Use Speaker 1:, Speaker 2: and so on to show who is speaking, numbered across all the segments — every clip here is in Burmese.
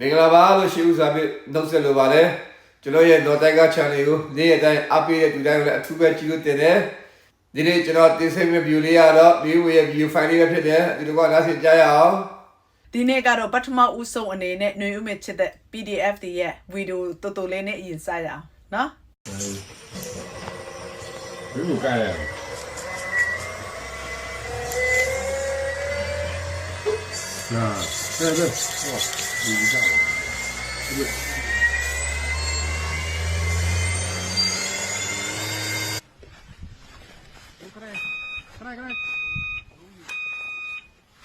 Speaker 1: မင်္ဂလာပါလို့ရှိဦးစွာဖြင့်နှုတ်ဆက်လိုပါတယ်ကျွန်တော်ရဲ့ North Tiger Channel ကိုနေ့ရက်တိုင်းအပေးတဲ့သူတိုင်းကိုလည်းအထူးပဲကြည့်လို့တင်တယ်ဒီနေ့ကျွန်တော်တင်ဆက်မယ့် view လေးကတော့ view ရဲ့ view file လေးပဲဖြစ်တယ်ဒီလိုကနားဆင်ကြရအောင်
Speaker 2: ဒီနေ့ကတော့ပထမဦးဆုံးအနေနဲ့ຫນွေဦးမဲ့ချစ်တဲ့ PDF တွေရဲ့ဗီဒီယိုတော်တော်လေးနဲ့အရင်စရအောင်နော်
Speaker 3: ဘယ်လိုကြရ လဲနာဘယ်ဘယ်ဟောဒီကြောက်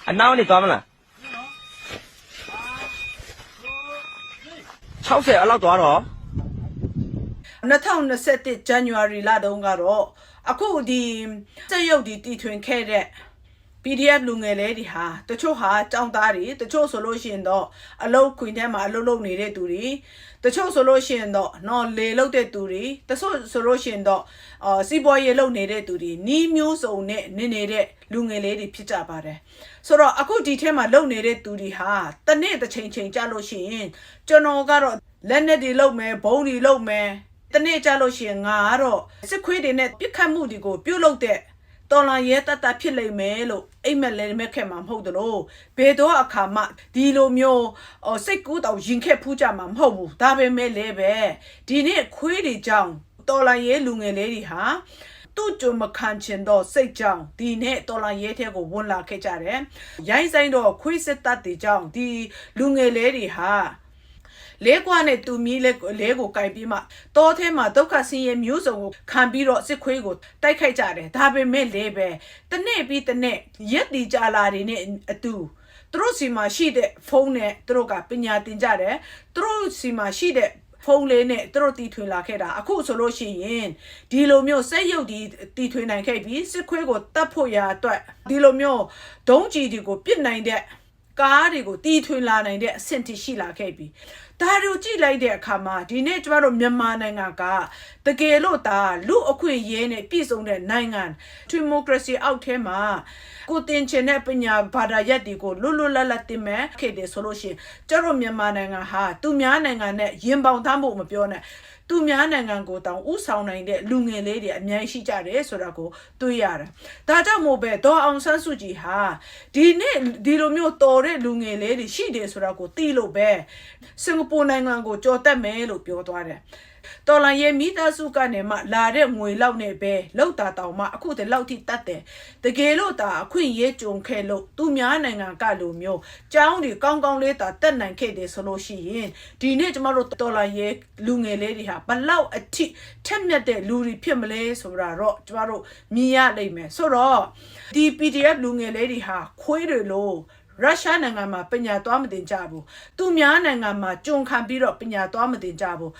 Speaker 4: အနောက်နေသွားမလား60အလောက်သွားတော့
Speaker 2: 2021 January လတုန်းကတော့အခုဒီစက်ရုပ်ဒီတီထွင်ခဲ့တဲ့ PDF လူငယ်လေးတွေဟာတချို့ဟာကြောင်းသားတွေတချို့ဆိုလို့ရှိရင်တော့အလုတ်ခွင်ထဲမှာအလုတ်လုပ်နေတဲ့သူတွေတချို့ဆိုလို့ရှိရင်တော့နော်လေလုတ်တဲ့သူတွေတချို့ဆိုလို့ရှိရင်တော့အာစီးပွားရေးလုပ်နေတဲ့သူတွေနီးမျိုးစုံနဲ့နေနေတဲ့လူငယ်လေးတွေဖြစ်ကြပါတယ်ဆိုတော့အခုဒီထဲမှာလုပ်နေတဲ့သူတွေဟာတနေ့တစ်ချိန်ချိန်ကြာလို့ရှိရင်ကျွန်တော်ကတော့လက်နဲ့တွေလုပ်မယ်ဘုံတွေလုပ်မယ်တနေ့ကြာလို့ရှိရင်ငါကတော့စစ်ခွေးတွေနဲ့ပြစ်ခတ်မှုတွေကိုပြုတ်လုပ်တဲ့တော်လာရဲတတ်တတ်ဖြစ်လိမ့်မယ်လို့ အိမ်မက်လည်းမဲ့ခဲ့မှာမဟုတ်သလိုဘယ်တော့အခါမှဒီလိုမျိုးဟိုစိတ်ကူးတောင်ရင်ခက်ဖူးကြမှာမဟုတ်ဘူးဒါပေမဲ့လည်းပဲဒီနေ့ခွေးတွေကြောင့်တော်လာရဲလူငယ်လေးတွေဟာသူ့ကြုံမခံချင်တော့စိတ်ကြောင့်ဒီနေ့တော်လာရဲထဲကိုဝင်လာခဲ့ကြတယ်ရိုင်းဆိုင်တော့ခွေးစစ်တပ်တွေကြောင့်ဒီလူငယ်လေးတွေဟာ လဲကွာနဲ့တူမီလဲလဲကိုကြိုက်ပြီးမှတောထဲမှာဒုက္ခဆင်းရဲမျိုးစုံကိုခံပြီးတော့စစ်ခွေးကိုတိုက်ခိုက်ကြတယ်ဒါပေမဲ့လဲပဲတနေ့ပြီးတနေ့ရက်တီကြလာတွေနဲ့အတူသူတို့စီမှာရှိတဲ့ဖုန်းနဲ့သူတို့ကပညာသင်ကြတယ်သူတို့စီမှာရှိတဲ့ဖုန်းလေးနဲ့သူတို့တီထွင်လာခဲ့တာအခုဆိုလို့ရှိရင်ဒီလိုမျိုးစက်ရုပ်ဒီတီထွင်နိုင်ခဲ့ပြီးစစ်ခွေးကိုတတ်ဖို့ရာအတွက်ဒီလိုမျိုးဒုံးကြီးတွေကိုပြစ်နိုင်တဲ့ကားတွေကိုတီထွင်လာနိုင်တဲ့အဆင့်ထိရှိလာခဲ့ပြီ ဒါတို့ကြည့်လိုက်တဲ့အခါမှာဒီနေ့ကျမတို့မြန်မာနိုင်ငံကတကယ်လို့ဒါလူအခွင့်အရေးနဲ့ပြည်စုံတဲ့နိုင်ငံဒီမိုကရေစီအောက်ထဲမှာကိုတင်ချင်တဲ့ပညာဘာသာရပ်တွေကိုလွတ်လွတ်လပ်လပ်တင်မဲ့ခဲ့တယ်ဆိုလို့ရှိရင်ကျတို့မြန်မာနိုင်ငံဟာသူများနိုင်ငံနဲ့ရင်ပေါင်သားဖို့မပြောနဲ့သူများနိုင်ငံကိုတောင်ဥဆောင်နိုင်တဲ့လူငယ်လေးတွေအများကြီးရှိကြတယ်ဆိုတာကိုတွေ့ရတယ်။ဒါကြောင့်မို့ပဲဒေါ်အောင်ဆန်းစုကြည်ဟာဒီနေ့ဒီလိုမျိုးတော်တဲ့လူငယ်လေးတွေရှိတယ်ဆိုတာကိုသိလို့ပဲစင်ကာပူနိုင်ငံကိုကြော်တက်မယ်လို့ပြောသွားတယ်။ တော်လန်ရဲ့မိသားစုကနေမှလာတဲ့ငွေလောက်နဲ့ပဲလောက်တာတောင်မှအခုတည်းလောက်ထိတတ်တယ်။တကယ်လို့ဒါအခွင့်အရေးကြုံခဲ့လို့သူများနိုင်ငံကလိုမျိုးကျောင်းတွေကောင်းကောင်းလေးတာတက်နိုင်ခဲ့တယ်ဆိုလို့ရှိရင်ဒီနေ့ကျမတို့တော်လန်ရဲ့လူငယ်လေးတွေဟာဘလောက်အထိထက်မြက်တဲ့လူတွေဖြစ်မလဲဆိုတာတော့ကျမတို့မြင်ရလိမ့်မယ်ဆိုတော့ဒီ PDF လူငယ်လေးတွေဟာခွေးတွေလို့ရုရှားနိုင်ငံမှာပညာသွားမတင်ကြဘူးသူများနိုင်ငံမှာကြုံခံပြီးတော့ပညာသွားမတင်ကြဘူး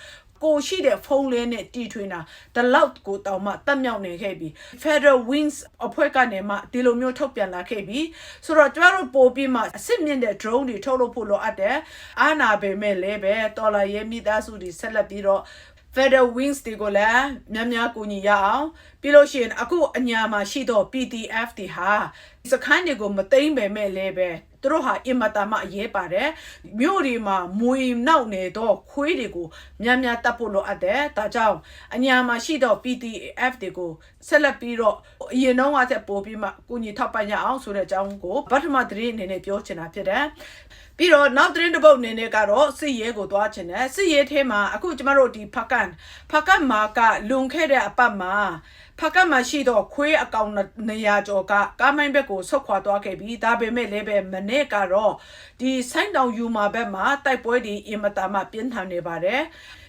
Speaker 2: ကိုရှိတဲ့ဖုန်းလေးနဲ့တီထွင်တာဒီလောက်ကိုတောင်မှတက်မြောက်နေခဲ့ပြီ Federal Wings အဖွဲ့ကနေမှဒီလိုမျိုးထုတ်ပြန်လာခဲ့ပြီဆိုတော့ကျွန်တော်တို့ပို့ပြီးမှအစ်စ်မြင့်တဲ့ drone တွေထုတ်လုပ်ဖို့လိုအပ်တယ်အာနာပေမဲ့လည်းပဲတော်လာရဲ့မိသားစုတွေဆက်လက်ပြီးတော့ Federal Wings တွေကိုလည်းများများကူညီရအောင် ပြီးလို့ရှိရင်အခုအညာမှာရှိတော့ PDF တွေဟာစခန်းတွေကိုမသိမ့်ပေမဲ့လည်းပဲသူတို့ဟာအင်မတန်မှအရေးပါတယ်မြို့တွေမှာမွေနောက်နေတော့ခွေးတွေကိုများများတတ်ဖို့လိုအပ်တယ်ဒါကြောင့်အညာမှာရှိတော့ PDF တွေကိုဆက်လက်ပြီးတော့အရင်တော့ကတက်ပို့ပြီးမှကူညီထောက်ပံ့ရအောင်ဆိုတဲ့အကြောင်းကိုပထမသတင်းအနေနဲ့ပြောချင်တာဖြစ်တယ်ပြီးတော့နောက်သတင်းတစ်ပုဒ်အနေနဲ့ကတော့စစ်ရဲကိုသွားချင်တယ်စစ်ရဲထဲမှာအခုကျမတို့ဒီဖကန်ဖကန်မာကလွန်ခဲ့တဲ့အပတ်မှာဖကတ်မှာရှိတော့ခွေးအကောင်200ကျော်ကကားမိုင်းဘက်ကိုဆုတ်ခွာသွားခဲ့ပြီးဒါပေမဲ့လည်းပဲမနေ့ကတော့ဒီဆိုင်းတောင်ယူမာဘက်မှာတိုက်ပွဲတွေအင်မတန်မှပြင်းထန်နေပါတယ်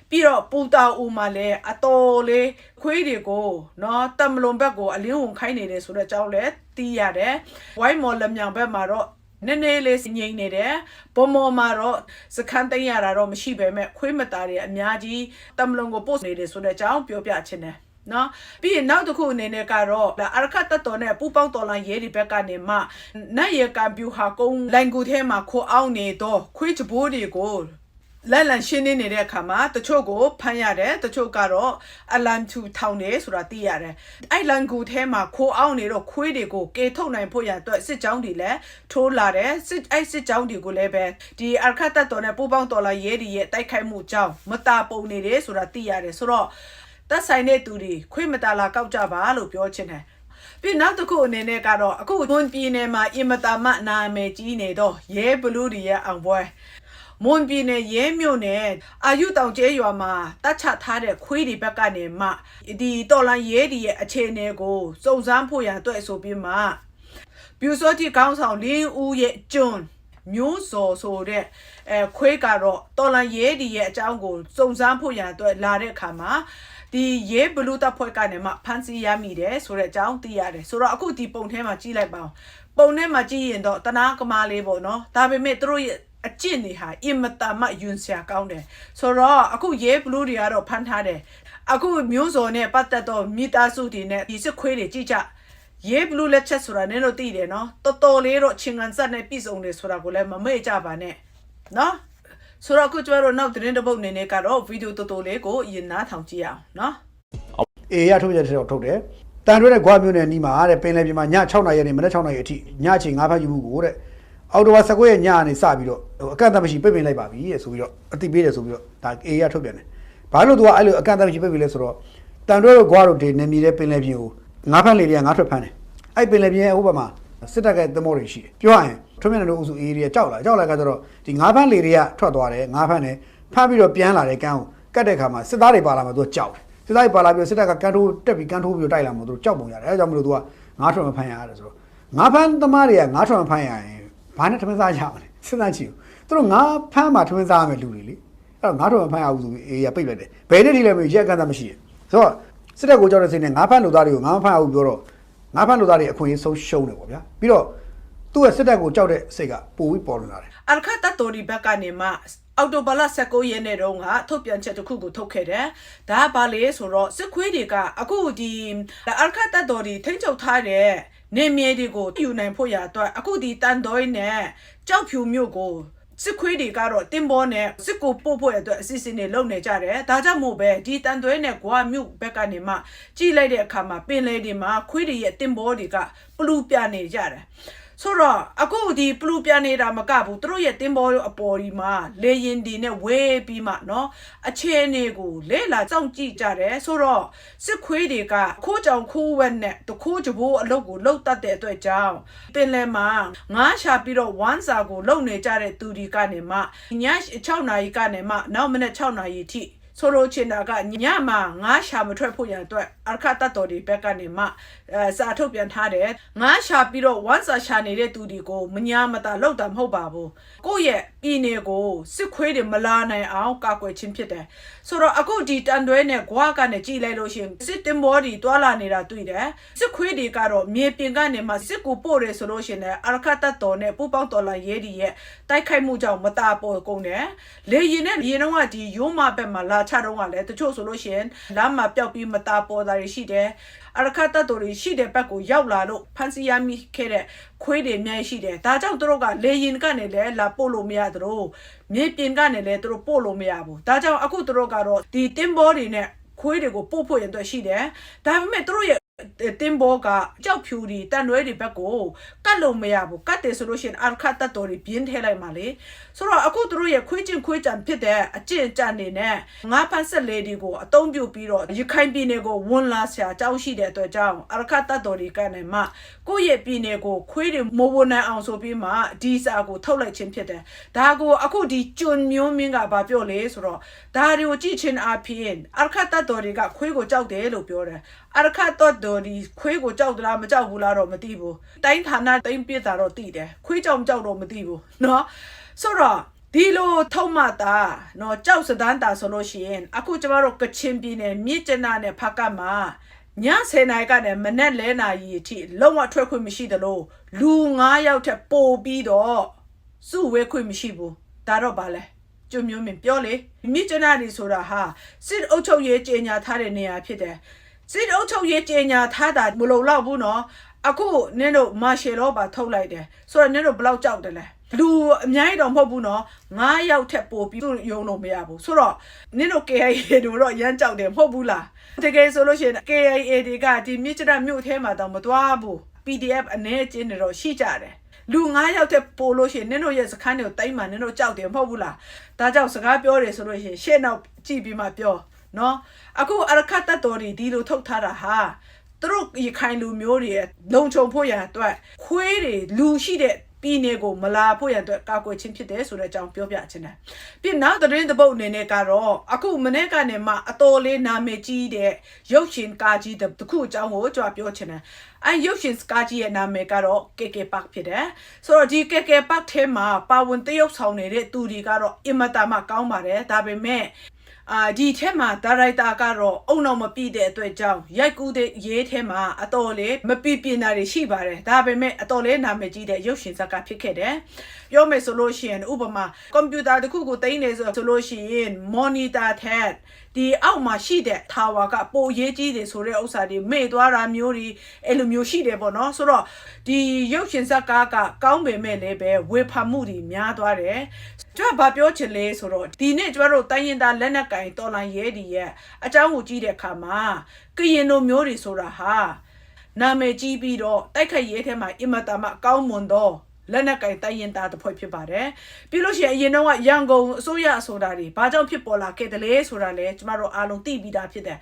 Speaker 2: ပြီးတော့ပူတာဦးမှာလည်းအတော်လေးခွေးတွေကိုနော်တမလွန်ဘက်ကိုအလင်းဝင်ခိုင်းနေတယ်ဆိုတော့အကြောင်းလည်းသိရတယ်ဝိုင်းမော်လမြောင်ဘက်မှာတော့နည်းနည်းလေးငြိမ်နေတယ်ဘုံမော်မှာတော့စခန်းသိမ်းရတာတော့မရှိပဲမဲ့ခွေးမသားတွေအများကြီးတမလွန်ကိုပို့နေတယ်ဆိုတဲ့အကြောင်းပြောပြချင်တယ် နော်ပြီးရင်နောက်တစ်ခုအနေနဲ့ကတော့အရခတ်တတော်နဲ့ပူပေါင်းတော်လိုင်းရဲဒီဘက်ကနေမှနတ်ရကံပြူဟာကုန်းလိုင်ကူထဲမှာခိုးအောင်နေတော့ခွေးချဘိုးတွေကိုလက်လန်ရှင်းနေနေတဲ့အခါမှာတချို့ကိုဖမ်းရတယ်တချို့ကတော့အလန်ထူထောင်တယ်ဆိုတာသိရတယ်အဲ့လန်ကူထဲမှာခိုးအောင်နေတော့ခွေးတွေကိုကေထုတ်နိုင်ဖို့ရန်အတွက်စစ်ကြောင်းတွေလည်းထိုးလာတယ်စစ်အဲ့စစ်ကြောင်းတွေကိုလည်းပဲဒီအခတ်တတ်တော်နဲ့ပူပေါင်းတော်လာရဲတွေရဲ့တိုက်ခိုက်မှုကြောင့်မတာပုံနေတယ်ဆိုတာသိရတယ်ဆိုတော့ သက်ဆိုင်တဲ့သူတွေခွေးမတာလာကောက်ကြပါလို့ပြောချင်တယ်ပြီးနောက်တစ်ခုအနေနဲ့ကတော့အခုမွန်ပြည်နယ်မှာအင်မတာမနာမည်ကြီးနေတော့ရဲဘလူးတွေရဲ့အောင်ပွဲမွန်ပြည်နယ်ရဲမြို့နယ်အာယုတောင်ကျဲရွာမှာတတ်ချထားတဲ့ခွေးတွေဘက်ကနေမှဒီတော်လန်ရဲတွေရဲ့အခြေအနေကိုစုံစမ်းဖို့ရန်အတွက်ဆိုပြီးမှပြူစောတိကောင်းဆောင်လင်းဦးရဲ့ကျွန်းမျိုးစော်ဆိုတဲ့အဲခွေးကတော့တော်လန်ရဲတွေရဲ့အကြောင်းကိုစုံစမ်းဖို့ရန်အတွက်လာတဲ့အခါမှာ ဒီရဲဘလူးတပ်ဖွဲ့ကနေမှဖမ်းဆီးရမိတယ်ဆိုတဲ့အကြောင်းသိရတယ်ဆိုတော့အခုဒီပုံထဲမှာကြည့်လိုက်ပါဦးပုံထဲမှာကြည့်ရင်တော့တနာကမာလေးပေါ့နော်ဒါပေမဲ့သူတို့ရဲ့အကျင့်တွေဟာအင်မတန်မှယွန်စရာကောင်းတယ်ဆိုတော့အခုရဲဘလူးတွေကတော့ဖမ်းထားတယ်အခုမျိုးစော်နဲ့ပတ်သက်တော့မိသားစုတွေနဲ့ဒီစစ်ခွေးတွေကြည့်ကြရဲဘလူးလက်ချက်ဆိုတာနင်းတို့သိတယ်နော်တော်တော်လေးတော့ချင်းကန်စက်နဲ့ပြည်စုံတယ်ဆိုတာကိုလည်းမမေ့ကြပါနဲ့နော် ဆိုတော့အခုကျမတို့နောက်သတင်းတစ်ပုဒ်အနေနဲ့ကတော့ဗီဒီယိုတော်တော်လေးကိုအရင်နားထောင်ကြည့်အောင်နော်
Speaker 5: အေရထုတ်ရက်ထုတ်ထုတ်တယ်တန်တွဲတဲ့ဂွာမျိုးနယ်နီးမှာတဲ့ပင်လယ်ပြင်မှာည6နာရီနဲ့မနက်6နာရီအထိညအချိန်9ဖက်ယူမှုကိုတဲ့အော်တိုဝါ19ရက်ညကနေစပြီးတော့ဟိုအကန့်အသတ်မရှိပြစ်ပင်လိုက်ပါပြီတဲ့ဆိုပြီးတော့အတိပေးတယ်ဆိုပြီးတော့ဒါအေရထုတ်ပြန်တယ်ဘာလို့သူကအဲ့လိုအကန့်အသတ်မရှိပြစ်ပင်လဲဆိုတော့တန်တွဲတဲ့ဂွာတို့ဒီနေမြေတဲ့ပင်လယ်ပြင်ကိုငါးဖက်လေတွေကငါးထွက်ဖမ်းတယ်အဲ့ပင်လယ်ပြင်ရဲ့ဟိုဘက်မှာစစ်တပ်ကသမောတွေရှိတယ်ပြောရရင် ထွန်းမြတ်တို့အုပ်စုအေးတွေကကြောက်လာကြောက်လာကကျတော့ဒီငါးဖက်လေတွေကထွက်သွားတယ်ငါးဖက်နဲ့ဖမ်းပြီးတော့ပြန်လာတဲ့ကန်းကိုကတ်တဲ့ခါမှာစစ်သားတွေပါလာမှသူကကြောက်တယ်စစ်သားကြီးပါလာပြီးတော့စစ်တပ်ကကန်ထိုးတက်ပြီးကန်ထိုးပြီးတော့တိုက်လာမှသူတို့ကြောက်ပုံရတယ်အဲဒါကြောင့်မလို့သူကငါးထွန်မဖမ်းရရတယ်ဆိုတော့ငါးဖမ်းသမားတွေကငါးထွန်မဖမ်းရရင်ဘာနဲ့ထမင်းစားကြမလဲစဉ်းစားကြည့်ဦးသူတို့ငါးဖမ်းမှထမင်းစားရမယ်လူတွေလေအဲ့တော့ငါးထွန်မဖမ်းရဘူးဆိုပြီးအေးရပိတ်လိုက်တယ်ဘယ်နေ့ထိလဲမရက်ကန့်သားမရှိရဆိုတော့စစ်တပ်ကိုကြောက်တဲ့စိတ်နဲ့ငါးဖမ်းလူသားတွေကိုငါးမဖမ်းရဘူးပြောတော့ငါးဖမ်းလူသားတွေအခွင့်အရေးဆုံးရှုံးတယ်ပေါ့ဗျာပြီးတော့ သူ့ရဲ့စစ်တပ်ကိုကြောက်တဲ့စိတ်ကပိုပြီးပေါ်လွင်လာတယ်
Speaker 2: အရခတ်တတော်ဒီဘက်ကနေမှအော်တိုဘလ19ရက်နေ့တုန်းကထုတ်ပြန်ချက်တစ်ခုကိုထုတ်ခဲ့တယ်။ဒါကဘာလဲဆိုတော့စစ်ခွေးတွေကအခုဒီအရခတ်တတော်ဒီထိန်းချုပ်ထားတဲ့နေမြေတွေကိုယူနိုင်ဖို့ရအတွက်အခုဒီတန်တော်ရင်းနဲ့ကြောက်ဖြူမြို့ကိုစစ်ခွေးတွေကတော့တင်ဘောနဲ့စစ်ကိုပို့ဖို့ရအတွက်အစီအစဉ်တွေလုပ်နေကြတယ်။ဒါကြောင့်မို့ပဲဒီတန်သွဲနဲ့ဂွာမြို့ဘက်ကနေမှကြည်လိုက်တဲ့အခါမှာပင်လေတွေမှာခွေးတွေရဲ့တင်ဘောတွေကပလူပြနေကြတယ်။ ဆိုတော့အခုဒီပလူပြနေတာမကဘူးသူတို့ရဲ့တင်းဘောအပေါ်ဒီမှာလေရင်ဒီနဲ့ဝေးပြီးမှเนาะအခြေအနေကိုလေ့လာစောင့်ကြည့်ကြတယ်ဆိုတော့စစ်ခွေးတွေကခိုးကြောင်ခိုးဝက်နဲ့တခိုးကြဘိုးအလုတ်ကိုလှုပ်တတ်တဲ့အတွက်ကြောင့်ပင်လယ်မှာငားရှာပြီးတော့ဝမ်းစာကိုလုံနေကြတဲ့သူဒီကနေမှည6နာရီကနေမှနောက်မနေ့6နာရီထိ ဆိုလိုချင်တာကညမှာငားရှာမထွက်ဖို့ရန်အတွက်အခတ်တတ်တော်ဒီဘက်ကနေမှအဲစာထုတ်ပြန်ထားတယ်ငားရှာပြီးတော့ဝမ်းစာရှာနေတဲ့သူတွေကိုမညာမတာလောက်တာမဟုတ်ပါဘူးကိုယ့်ရဲ့ပြည်နယ်ကိုစစ်ခွေးတွေမလာနိုင်အောင်ကာကွယ်ခြင်းဖြစ်တယ်ဆိုတော့အခုဒီတန်တွဲနဲ့ဂွားကနေကြည်လိုက်လို့ရှရင်စစ်တင်ဘောဒီတွာလာနေတာတွေ့တယ်စစ်ခွေးတွေကတော့မြေပြင်ကနေမှစစ်ကိုပို့တယ်ဆိုလို့ရှရင်လည်းအခတ်တတ်တော်နဲ့ပူပေါင်းတော်လာရဲဒီရဲ့တိုက်ခိုက်မှုကြောင့်မတာပေါ်ကုန်တယ်လေရင်နဲ့ရေတော့ကဒီရိုးမဘက်မှာလာချတော့ကလည်းတချို့ဆိုလို့ရှရင်လမ်းမှာပျောက်ပြီးမတာပေါ်တာတွေရှိတယ်အရခတ်တတ်တော်တွေရှိတဲ့ဘက်ကိုရောက်လာလို့ဖန်စီရမိခဲ့တဲ့ခွေးတွေအများကြီးရှိတယ်ဒါကြောင့်သူတို့ကလေရင်ကနေလည်းလာပို့လို့မရသလိုမြေပြင်ကနေလည်းသူတို့ပို့လို့မရဘူးဒါကြောင့်အခုသူတို့ကတော့ဒီတင်ဘောတွေနဲ့ခွေးတွေကိုပို့ဖို့ရန်အတွက်ရှိတယ်ဒါပေမဲ့သူတို့ရဲ့ တင်ဘောကကြောက်ဖြူဒီတန်ရွဲဒီဘက်ကိုကတ်လို့မရဘူးကတ်တယ်ဆိုလို့ရှိရင်အာခတ်တတ်တော်တွေပြင်းထဲလိုက်ပါလေဆိုတော့အခုသူတို့ရဲ့ခွေးချင်းခွေးကြံဖြစ်တဲ့အကျင့်ကြံနေနဲ့ငါးဖန်ဆက်လေးတွေကိုအသုံးပြုပြီးတော့ရခိုင်ပြည်နယ်ကိုဝန်လာဆရာအကြောင်းရှိတဲ့အတွက်ကြောင့်အာခတ်တတ်တော်တွေကနေမှကိုယ့်ရဲ့ပြည်နယ်ကိုခွေးတွေမဝန်နိုင်အောင်ဆိုပြီးမှဒီစာကိုထုတ်လိုက်ခြင်းဖြစ်တယ်ဒါကိုအခုဒီကျွန်းမျိုးမင်းကဘာပြောလဲဆိုတော့ဒါတွေကိုကြည့်ချင်းအဖြစ်အာခတ်တတ်တော်တွေကခွေးကိုကြောက်တယ်လို့ပြောတယ်အရခတ်တော့တေဒီခွေးကိုကြောက်သလားမကြောက်ဘူးလားတော့မသိဘူးတိုင်းဌာနတိုင်းပြစ်တာတော့သိတယ်ခွေးကြောက်မကြောက်တော့မသိဘူးเนาะဆိုတော့ဒီလိုထုံးမတာเนาะကြောက်စဒန်းတာဆိုလို့ရှိရင်အခုကျမတို့ကချင်ပြည်နယ်မြစ်ကျနာနဲ့ဖကတ်မှာည10နာရီကနေမနက်လဲနာရီအထိလုံးဝထွက်ခွင့်မရှိသလိုလူ9ယောက်ထက်ပိုပြီးတော့စုဝဲခွင့်မရှိဘူးဒါတော့ဗာလဲကျွတ်မျိုးမင်းပြောလေမြစ်ကျနာဒီဆိုတာဟာစစ်အုပ်ချုပ်ရေးကြေညာထားတဲ့နေရာဖြစ်တယ် စစ်အုပ်ချုပ်ရေးကြေညာထားတာမလုံလောက်ဘူးနော်အခုနင်းတို့မာရှယ်လောပါထုတ်လိုက်တယ်ဆိုတော့နင်းတို့ဘယ်လောက်ကြောက်တယ်လဲလူအများကြီးတော့မဟုတ်ဘူးနော်9ယောက်ထက်ပိုပြီးသူယုံလို့မရဘူးဆိုတော့နင်တို့ KIA တို့တော့ရမ်းကြောက်တယ်မဟုတ်ဘူးလားတကယ်ဆိုလို့ရှိရင် KIA တွေကဒီမြစ်ကျရမြို့ထဲမှာတော့မသွားဘူး PDF အနေအချင်းတွေတော့ရှိကြတယ်လူ9ယောက်တက်ပို့လို့ရှိရင်နင်တို့ရဲ့စခန်းတွေကိုတိုင်းမှနင်တို့ကြောက်တယ်မဟုတ်ဘူးလားဒါကြောင့်စကားပြောတယ်ဆိုလို့ရှိရင်ရှေ့နောက်ကြည့်ပြီးမှပြော နော်အခုအရခတ်တတော်တွေဒီလိုထုတ်ထားတာဟာသူတို့ရခိုင်လူမျိုးတွေရဲ့လုံခြုံဖို့ရန်အတွက်ခွေးတွေလူရှိတဲ့ပြည်နယ်ကိုမလာဖို့ရန်အတွက်ကာကွယ်ခြင်းဖြစ်တယ်ဆိုတဲ့အကြောင်းပြောပြချင်တယ်။ပြီးနောက်သတင်းတစ်ပုတ်အနေနဲ့ကတော့အခုမနေ့ကနေမှအတော်လေးနာမည်ကြီးတဲ့ရုပ်ရှင်ကားကြီးတစ်ခုအကြောင်းကိုကြွားပြောချင်တယ်။အဲရုပ်ရှင်ကားကြီးရဲ့နာမည်ကတော့ KK Park ဖြစ်တယ်။ဆိုတော့ဒီ KK Park ထဲမှာပါဝင်တရုပ်ဆောင်နေတဲ့သူတွေကတော့အင်မတန်မှကောင်းပါတယ်။ဒါပေမဲ့ အာဒီထဲမှာဒါရိုက်တာကတော့အုံနောက်မပြည့်တဲ့အတွက်ကြောင့်ရိုက်ကူးတဲ့ရေးထဲမှာအတော်လေးမပြည့်ပြည့်တာတွေရှိပါတယ်ဒါပေမဲ့အတော်လေးနာမည်ကြီးတဲ့ရုပ်ရှင်ဇာတ်ကဖြစ်ခဲ့တယ်ပြောမယ်ဆိုလို့ရှိရင်ဥပမာကွန်ပျူတာတစ်ခုကိုတင်နေဆိုဆိုလို့ရှိရင် monitor ထက် ဒီအောက်မှာရှိတဲ့ tower ကပိုရေးကြီးတယ်ဆိုတဲ့ဥစ္စာတွေမေ့သွားတာမျိုးတွေအဲ့လိုမျိုးရှိတယ်ပေါ့နော်ဆိုတော့ဒီရုပ်ရှင်ဇာတ်ကားကကောင်းပေမဲ့လည်းပဲဝေဖန်မှုတွေများသွားတယ်ကျွန်တော်ဗာပြောချင်လဲဆိုတော့ဒီနေ့ကျွန်တော်တို့တိုင်းရင်သားလက်နက်ကင်တော်လိုင်းရဲဒီရဲ့အကြောင်းကိုကြည့်တဲ့အခါမှာကရင်တို့မျိုးတွေဆိုတာဟာနာမည်ကြီးပြီးတော့တိုက်ခိုက်ရဲထဲမှာအင်မတန်မှကောင်းမွန်တော့ လက်နက်ကင်တိုင်းရင်သားတစ်ဖွဲ့ဖြစ်ပါတယ်ပြီးလို့ရှိရင်အရင်တော့ရန်ကုန်အစိုးရဆိုတာတွေဘာကြောင့်ဖြစ်ပေါ်လာခဲ့တယ်လဲဆိုတာလဲကျမတို့အားလုံးသိပြီးသားဖြစ်တယ်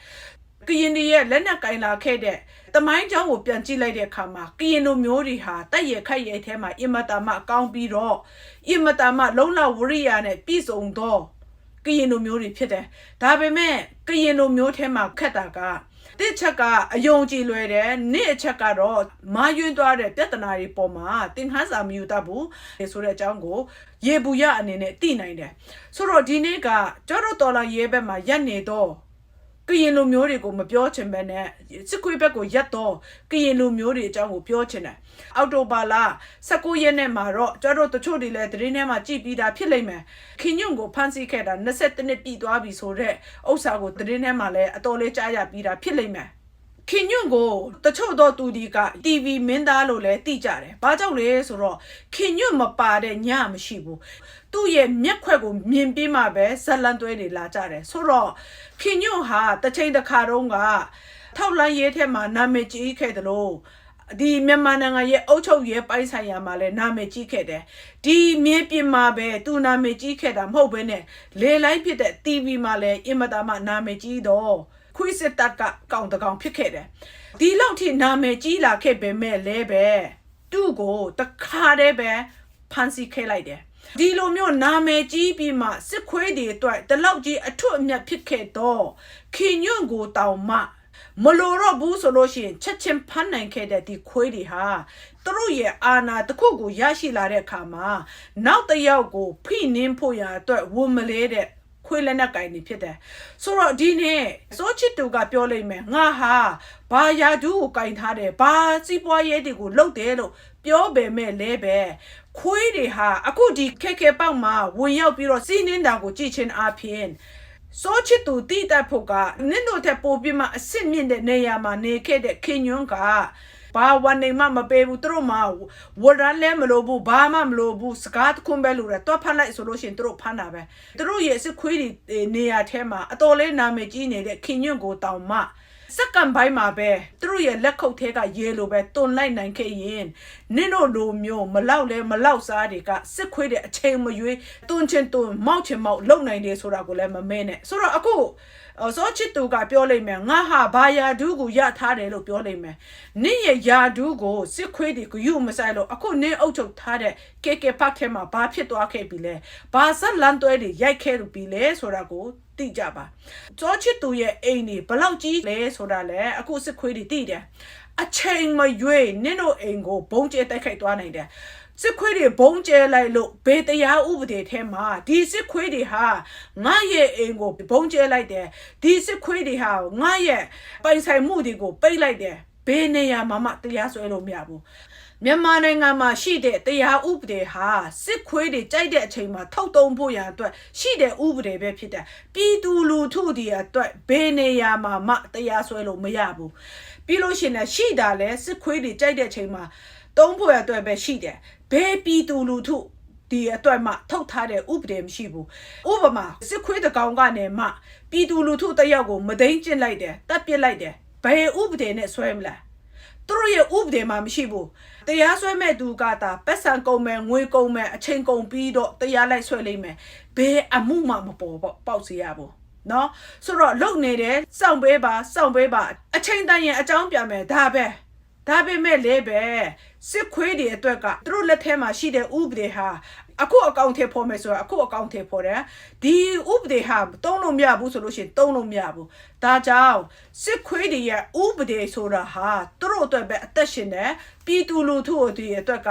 Speaker 2: ကရင်တွေရဲ့လက်နက်ကင်လာခဲ့တဲ့တမိုင်းကြောင်းကိုပြန်ကြည့်လိုက်တဲ့အခါမှာကရင်တို့မျိုးတွေဟာတိုက်ရခတ်ရဲထဲမှာအင်မတန်မှအကောင်းပြီးတော့အင်မတန်မှလုံလဝရိယနဲ့ပြည့်စုံသောကရင်တို့မျိုးတွေဖြစ်တယ်။ဒါပေမဲ့ကရင်တို့မျိုးထဲမှာခက်တာက တစ်ချက်ကအယုံကြည်လွယ်တယ်နှစ်အချက်ကတော့မာယွင်းသွားတဲ့ပြဿနာတွေပေါ်မှာတင်ဟန်းစာမယူတတ်ဘူးဆိုတဲ့အကြောင်းကိုရေဘူးရအနေနဲ့သိနိုင်တယ်ဆိုတော့ဒီနေ့ကကျတော့တော်လာရဲဘက်မှာရက်နေတော့ ကရင်လူမျိုးတွေကိုမပြောချင်ပဲနဲ့စစ်ခွေးဘက်ကိုရက်တော့ကရင်လူမျိုးတွေအကြောင်းကိုပြောချင်တယ်အောက်တိုဘာလ19ရက်နေ့မှာတော့ကျတော့တချို့တွေလည်းသတင်းထဲမှာကြည်ပြီးသားဖြစ်လိမ့်မယ်ခင်ညွန့်ကိုဖမ်းဆီးခဲ့တာ22နှစ်ပြည့်သွားပြီဆိုတော့ဥစ္စာကိုသတင်းထဲမှာလည်းအတော်လေးကြားရပြီးသားဖြစ်လိမ့်မယ် ခင်ညွန့်ကိုတချို့သောသူဒီက TV မင်းသားလို့လည်းသိကြတယ်။ဘာကြောင့်လဲဆိုတော့ခင်ညွန့်မပါတဲ့ညမရှိဘူး။သူ့ရဲ့မျက်ခွက်ကိုမြင်ပြီးမှပဲဇက်လန်သွဲတွေလာကြတယ်။ဆိုတော့ခင်ညွန့်ဟာတစ်ချိန်တစ်ခါတုန်းကထောက်လန်းရေးထဲမှာနာမည်ကြီးခဲ့တယ်လို့ဒီမြန်မာနိုင်ငံရဲ့အုပ်ချုပ်ရေးပိုင်းဆိုင်ရာမှာလည်းနာမည်ကြီးခဲ့တယ်။ဒီမြေပြင်မှာပဲသူနာမည်ကြီးခဲ့တာမဟုတ်ဘဲနဲ့လေလိုက်ဖြစ်တဲ့ TV မှာလည်းအင်မတန်မှနာမည်ကြီးတော့ ခွေးစစ်တပ်ကကောင်တကောင်ဖြစ်ခဲ့တယ်။ဒီလောက်ထိနာမည်ကြီးလာခဲ့ပေမဲ့လည်းပဲသူ့ကိုတခါတည်းပဲဖမ်းဆီးခဲ့လိုက်တယ်။ဒီလိုမျိုးနာမည်ကြီးပြီးမှစစ်ခွေးတွေအတွက်တလောက်ကြီးအထွတ်အမြတ်ဖြစ်ခဲ့တော့ခင်ညွန့်ကိုတောင်မှမလိုတော့ဘူးဆိုလို့ရှိရင်ချက်ချင်းဖမ်းနိုင်ခဲ့တဲ့ဒီခွေးတွေဟာသူတို့ရဲ့အာဏာတစ်ခုကိုရရှိလာတဲ့အခါမှာနောက်တစ်ယောက်ကိုဖိနှင်းဖို့ရအတွက်ဝန်မလဲတဲ့ ခွေးလက်နက်ကင်နေဖြစ်တယ်ဆိုတော့ဒီနေ့စိုးချစ်တူကပြောလိုက်မယ်ငါဟာဘာယာဒူးကိုကင်ထားတယ်ဘာစီးပွားရေးတွေကိုလုပ်တယ်လို့ပြောပေမဲ့လည်းပဲခွေးတွေဟာအခုဒီခက်ခဲပေါက်မှာဝင်ရောက်ပြီးတော့စီးနှင်းတာကိုကြည့်ချင်းအပြင်စိုးချစ်သူတိတက်ဖို့ကနင့်တို့ထက်ပိုပြီးမှအစ်စ်မြင့်တဲ့နေရာမှာနေခဲ့တဲ့ခင်ညွန်းက ဘာဝန်နေမှမပေးဘူးသူတို့မှဝရန်လဲမလို့ဘူးဘာမှမလို့ဘူးစကားတခွန်းပဲလို့ရတော့ဖမ်းလိုက်ဆိုလို့ရှိရင်သူတို့ဖမ်းတာပဲသူတို့ရဲ့စစ်ခွေးတွေနေရာထဲမှာအတော်လေးနာမည်ကြီးနေတဲ့ခင်ညွန့်ကိုတောင်မှစက္ကန့်ပိုင်းမှာပဲသူတို့ရဲ့လက်ခုပ်ထဲကရေလိုပဲတွန်လိုက်နိုင်ခဲ့ရင်နင့်တို့လိုမျိုးမလောက်လဲမလောက်စားတွေကစစ်ခွေးတဲ့အချိန်မရွေးတွန်ချင်းတွန်မောက်ချင်မောက်လုံနိုင်တယ်ဆိုတာကိုလည်းမမဲနဲ့ဆိုတော့အခု စောချစ်သူကပြောလိုက်မယ်ငါဟာဘာယာဒူးကိုရထားတယ်လို့ပြောလိုက်မယ်နင့်ရဲ့ယာဒူးကိုစစ်ခွေးတွေကယူမဆိုင်လို့အခုနင့်အုပ်ချုပ်ထားတဲ့ KK Park ထဲမှာဘာဖြစ်သွားခဲ့ပြီလဲဘာဇက်လန်တွဲတွေရိုက်ခဲ့လို့ပြီလဲဆိုတာကိုသိကြပါစောချစ်သူရဲ့အိမ်တွေဘလောက်ကြီးလဲဆိုတာလဲအခုစစ်ခွေးတွေသိတယ်အချိန်မရွေးနင့်တို့အိမ်ကိုဘုံကျဲတိုက်ခိုက်သွားနိုင်တယ် စစ်ခွေးတွေဘုံကျဲလိုက်လို့ဘေးတရားဥပဒေထဲမှာဒီစစ်ခွေးတွေဟာငါရဲ့အိမ်ကိုဘုံကျဲလိုက်တယ်ဒီစစ်ခွေးတွေဟာငါရဲ့ပိုင်ဆိုင်မှုတွေကိုပိတ်လိုက်တယ်ဘေးနေရာမှာမှတရားစွဲလို့မရဘူးမြန်မာနိုင်ငံမှာရှိတဲ့တရားဥပဒေဟာစစ်ခွေးတွေကြိုက်တဲ့အချိန်မှာထုတ်တုံးဖို့ရန်အတွက်ရှိတဲ့ဥပဒေပဲဖြစ်တယ်ပြည်သူလူထုတွေအတွက်ဘေးနေရာမှာမှတရားစွဲလို့မရဘူးပြီးလို့ရှိရင်ရှိတာလဲစစ်ခွေးတွေကြိုက်တဲ့အချိန်မှာတုံးဖို့ရအတွက်ပဲရှိတယ် ဘယ်ပြည်သူလူထုဒီအတွက်မှထုတ်ထားတဲ့ဥပဒေမရှိဘူးဥပမာစစ်ခွေးတကောင်ကနေမှပြည်သူလူထုတယောက်ကိုမသိမ်းကျင့်လိုက်တယ်တပ်ပစ်လိုက်တယ်ဘယ်ဥပဒေနဲ့ဆွဲမလဲသူတို့ရဲ့ဥပဒေမှာမရှိဘူးတရားစွဲမဲ့သူကတာပတ်စံကုန်မယ်ငွေကုန်မယ်အချိန်ကုန်ပြီးတော့တရားလိုက်ဆွဲလိမ့်မယ်ဘယ်အမှုမှမပေါ်ပေါ့ပေါက်စီရဘူးနော်ဆိုတော့လုံနေတယ်စောင့်ပေးပါစောင့်ပေးပါအချိန်တန်ရင်အကြောင်းပြမယ်ဒါပဲ ဒါပေမဲ့လေပဲစစ်ခွေးတွေအတွက်ကသူတို့လက်ထဲမှာရှိတဲ့ဥပဒေဟာအခုအကောင့်ထဲပေါ်မယ်ဆိုတော့အခုအကောင့်ထဲပေါ်တယ်ဒီဥပဒေဟာတုံးလို့မရဘူးဆိုလို့ရှိရင်တုံးလို့မရဘူးဒါကြောင့်စစ်ခွေးတွေရဲ့ဥပဒေဆိုတာဟာသူတို့အတွက်ပဲအသက်ရှင်တယ်ပြည်သူလူထုတွေအတွက်က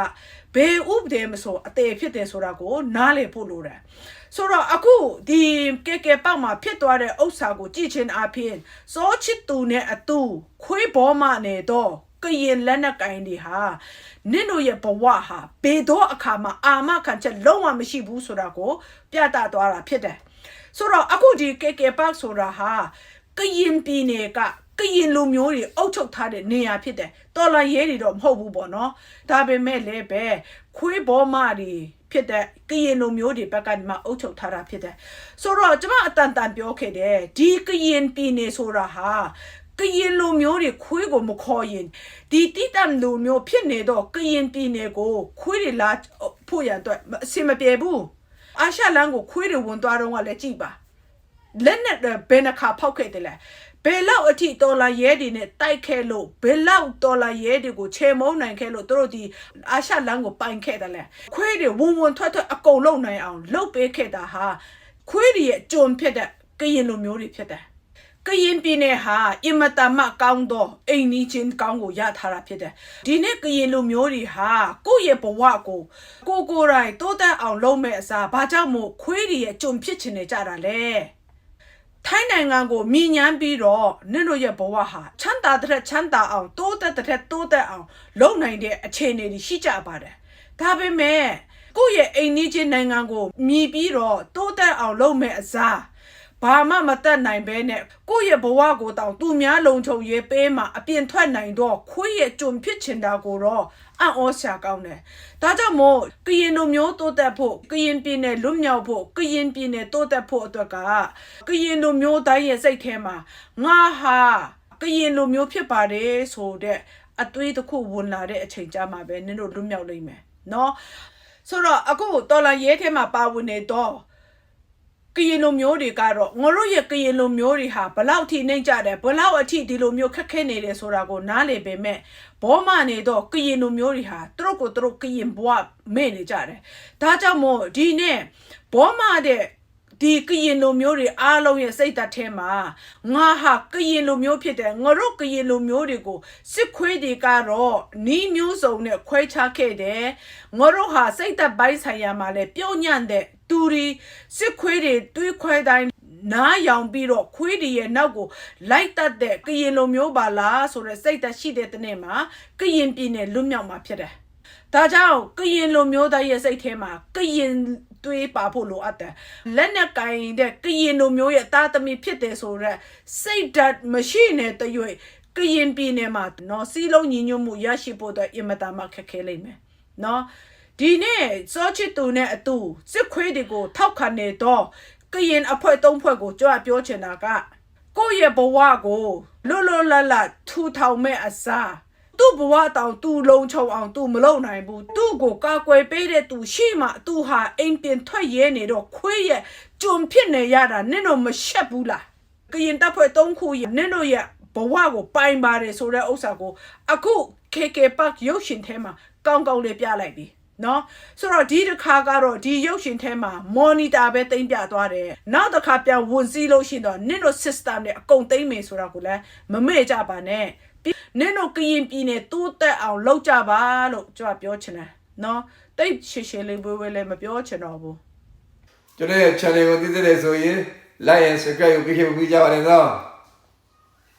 Speaker 2: ဘယ်ဥပဒေမဆိုအသေးဖြစ်တယ်ဆိုတာကို နားလည်ဖို့လိုတယ်ဆိုတော့အခုဒီကေကေပေါက်မှာဖြစ်သွားတဲ့ဥစ္စာကိုကြည့်ချင်းအဖြစ်စောချစ်သူနဲ့အတူခွေးဘောမနဲ့တော့ ကရင်လက်နက်ကင်တွေဟာနင့်တို့ရဲ့ဘဝဟာဘေတော့အခါမှာအာမခံချက်လုံးဝမရှိဘူးဆိုတာကိုပြသသွားတာဖြစ်တယ်ဆိုတော့အခုဒီ KK Park ဆိုတာဟာကရင်ပြည်နယ်ကကရင်လူမျိုးတွေအုပ်ချုပ်ထားတဲ့နေရာဖြစ်တယ်တော်လာရဲတွေတော့မဟုတ်ဘူးပေါ့နော်ဒါပေမဲ့လည်းပဲခွေးဘောမတွေဖြစ်တဲ့ကရင်လူမျိုးတွေဘက်ကနေမှအုပ်ချုပ်ထားတာဖြစ်တယ်ဆိုတော့ကျွန်မအတန်တန်ပြောခဲ့တယ်ဒီကရင်ပြည်နယ်ဆိုတာဟာ ကရင်လူမျိုးတွေခွေးကိုမခေါ်ရင်ဒီတိတမ်လူမျိုးဖြစ်နေတော့ကရင်ပြည်နယ်ကိုခွေးတွေလာဖို့ရတော့အစင်မပြေဘူးအာရှလန်ကိုခွေးတွေဝင်သွားတော့ကလည်းကြည်ပါလက်နဲ့ဘယ်နှခါဖောက်ခဲ့တယ်လဲဘယ်လောက်အထိတော်လာရဲတွေနဲ့တိုက်ခဲ့လို့ဘယ်လောက်တော်လာရဲတွေကိုချေမုန်းနိုင်ခဲ့လို့တို့တို့ဒီအာရှလန်ကိုပိုင်ခဲ့တယ်လဲခွေးတွေဝင်ဝင်ထွက်ထွက်အကုန်လုံးနိုင်အောင်လှုပ်ပေးခဲ့တာဟာခွေးတွေရဲ့ကြုံဖြစ်တဲ့ကရင်လူမျိုးတွေဖြစ်တယ် ကရင်ပြည်နယ်ဟာအင်မတန်မှကောင်းသောအိမ်နီးချင်းကောင်းကိုရထားတာဖြစ်တယ်။ဒီနေ့ကရင်လူမျိုးတွေဟာကိုယ့်ရဲ့ဘဝကိုကိုကိုယ်တိုင်တိုးတက်အောင်လုပ်မဲ့အစားဘာကြောင့်မို့ခွေးတွေရဲ့ကြုံဖြစ်ချင်နေကြတာလဲ။ထိုင်းနိုင်ငံကိုမြင်ညမ်းပြီးတော့နင့်တို့ရဲ့ဘဝဟာချမ်းသာတဲ့ချမ်းသာအောင်တိုးတက်တဲ့တိုးတက်အောင်လုပ်နိုင်တဲ့အခြေအနေတွေရှိကြပါတယ်။ဒါပေမဲ့ကိုယ့်ရဲ့အိမ်နီးချင်းနိုင်ငံကိုမြည်ပြီးတော့တိုးတက်အောင်လုပ်မဲ့အစား ဘာမှမတတ်နိုင်ဘဲနဲ့ကိုယ့်ရဲ့ဘဝကိုတောင်သူများလုံခြုံရေးပေးမှအပြင်ထွက်နိုင်တော့ခွေးရဲ့ကြုံဖြစ်ချင်တာကိုတော့အံ့ဩစရာကောင်းတယ်။ဒါကြောင့်မို့ကရင်လူမျိုးတိုးတက်ဖို့ကရင်ပြည်နယ်လွတ်မြောက်ဖို့ကရင်ပြည်နယ်တိုးတက်ဖို့အတွက်ကကရင်လူမျိုးတိုင်းရဲ့စိတ်ထဲမှာငါဟာကရင်လူမျိုးဖြစ်ပါတယ်ဆိုတဲ့အသွေးတစ်ခုဝင်လာတဲ့အချိန်ကြမှာပဲနင်တို့လွတ်မြောက်လိမ့်မယ်နော်ဆိုတော့အခုတော်လာရဲထဲမှာပါဝင်နေတော့ ကရင်လူမျိုးတွေကတော့ငါတို့ရဲ့ကရင်လူမျိုးတွေဟာဘလောက်ထိနှိမ့်ကြတယ်ဘလောက်အထိဒီလိုမျိုးခက်ခဲနေတယ်ဆိုတာကိုနားလည်ပေမဲ့ဘောမနေတော့ကရင်လူမျိုးတွေဟာသူတို့ကိုသူတို့ကရင်ဘဝမဲ့နေကြတယ်ဒါကြောင့်မို့ဒီနေ့ဘောမတဲ့ဒီကရင်လူမျိုးတွေအားလုံးရဲ့စိတ်ဓာတ်ထဲမှာငါဟာကရင်လူမျိုးဖြစ်တယ်ငါတို့ကရင်လူမျိုးတွေကိုစစ်ခွေးတွေကတော့နီးမျိုးစုံနဲ့ခွဲခြားခဲ့တယ်ငါတို့ဟာစိတ်ဓာတ်ပိုင်းဆိုင်ရာမှာလည်းပြုံးညံ့တဲ့ သူတွေစစ်ခွေးတွေတွေးခွဲတိုင်းနားယောင်ပြီးတော့ခွေးတွေရဲ့နောက်ကိုလိုက်တတ်တဲ့ကရင်လူမျိုးပါလားဆိုတဲ့စိတ်ဓာတ်ရှိတဲ့တနေ့မှာကရင်ပြည်နယ်လွတ်မြောက်မှာဖြစ်တယ်ဒါကြောင့်ကရင်လူမျိုးသားရဲ့စိတ်ထဲမှာကရင်တွေးပါဖို့လိုအပ်တယ်လက်နဲ့ကင်တဲ့ကရင်လူမျိုးရဲ့တာသမီဖြစ်တယ်ဆိုတော့စိတ်ဓာတ်မရှိတဲ့တွေ့ကရင်ပြည်နယ်မှာနော်စီလုံးညီညွတ်မှုရရှိဖို့အတွက်အင်မတန်မှခက်ခဲလိမ့်မယ်နော် ဒီနေ့စောချစ်သူနဲ့အတူစစ်ခွေးတွေကိုထောက်ခံနေတော့ကရင်အဖွဲ့သုံးဖွဲ့ကိုကြွပြောချင်တာကကိုယ့်ရဲ့ဘဝကိုလွတ်လွတ်လပ်လပ်ထူထောင်မဲ့အစားသူ့ဘဝတောင်သူလုံခြုံအောင်သူမလုပ်နိုင်ဘူးသူ့ကိုကာကွယ်ပေးတဲ့သူရှိမှသူဟာအိမ်ပြင်ထွက်ရဲနေတော့ခွေးရဲ့ကြုံဖြစ်နေရတာနင့်တို့မရှက်ဘူးလားကရင်တပ်ဖွဲ့၃ခုရဲ့နင့်တို့ရဲ့ဘဝကိုပိုင်ပါတယ်ဆိုတဲ့ဥစ္စာကိုအခု KK Park ရုပ်ရှင်ထဲမှာကောင်းကောင်းလေးပြလိုက်ပြီ နော်ဆိုတော့ဒီတစ်ခါကတော့ဒီရုပ်ရှင်ထဲမှာ monitor ပဲတင်ပြသွားတယ်နောက်တစ်ခါပြန်ဝင်စည်းလို့ရှိရင်တော့နင့်တို့ system နဲ့အကုန်သိမ့်မယ်ဆိုတာကိုလည်းမမေ့ကြပါနဲ့ပြီးနင့်တို့ကရင်ပြည်နယ်တိုးတက်အောင်လုပ်ကြပါလို့ကျွန်တော်ပြောချင်တယ်နော်တိတ်ရှည်ရှည်လေးဝဲဝဲလေးမပြောချင်တော့ဘူး
Speaker 1: ကျွန်တော်ရဲ့ channel ကိုသိသေးတယ်ဆိုရင် like and subscribe ကိုပြီးခဲ့ပြီးကြပါရစေနော်